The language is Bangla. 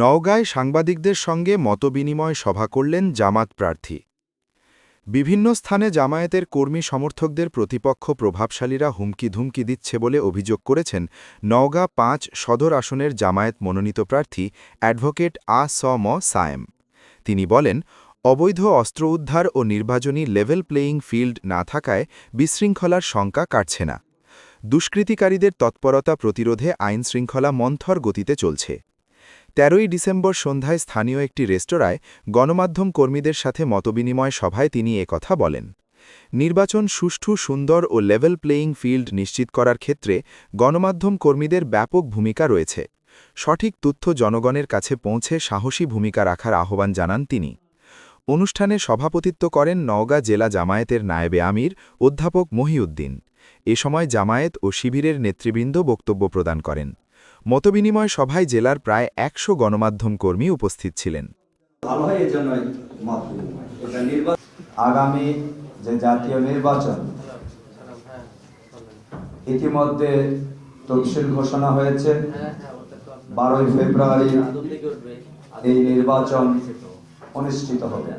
নওগাঁয় সাংবাদিকদের সঙ্গে মতবিনিময় সভা করলেন জামাত প্রার্থী। বিভিন্ন স্থানে জামায়াতের কর্মী সমর্থকদের প্রতিপক্ষ প্রভাবশালীরা হুমকি ধুমকি দিচ্ছে বলে অভিযোগ করেছেন নওগাঁ পাঁচ সদর আসনের জামায়াত মনোনীত প্রার্থী অ্যাডভোকেট আ স ম সায়েম। তিনি বলেন, অবৈধ অস্ত্র উদ্ধার ও নির্বাচনী লেভেল প্লেয়িং ফিল্ড না থাকায় বিশৃঙ্খলার শঙ্কা কাটছে না। দুষ্কৃতিকারীদের তৎপরতা প্রতিরোধে আইনশৃঙ্খলা মন্থর গতিতে চলছে। তেরোই ডিসেম্বর সন্ধ্যায় স্থানীয় একটি রেস্তোরাঁয় গণমাধ্যম কর্মীদের সাথে মতবিনিময় সভায় তিনি কথা বলেন। নির্বাচন সুষ্ঠু, সুন্দর ও লেভেল প্লেয়িং ফিল্ড নিশ্চিত করার ক্ষেত্রে গণমাধ্যম কর্মীদের ব্যাপক ভূমিকা রয়েছে। সঠিক তথ্য জনগণের কাছে পৌঁছে সাহসী ভূমিকা রাখার আহ্বান জানান তিনি। অনুষ্ঠানে সভাপতিত্ব করেন নওগাঁ জেলা জামায়াতের নায়েবে আমির, অধ্যাপক মহিউদ্দিন। এ সময় জামায়াত ও শিবিরের নেতৃবৃন্দ বক্তব্য প্রদান করেন। মতবিনিময় সভায় জেলার প্রায় একশো গণমাধ্যম কর্মী উপস্থিত ছিলেন। আগামী যে জাতীয় নির্বাচন, ইতিমধ্যে তফসিল ঘোষণা হয়েছে। বারোই ফেব্রুয়ারি এই নির্বাচন অনুষ্ঠিত হবে।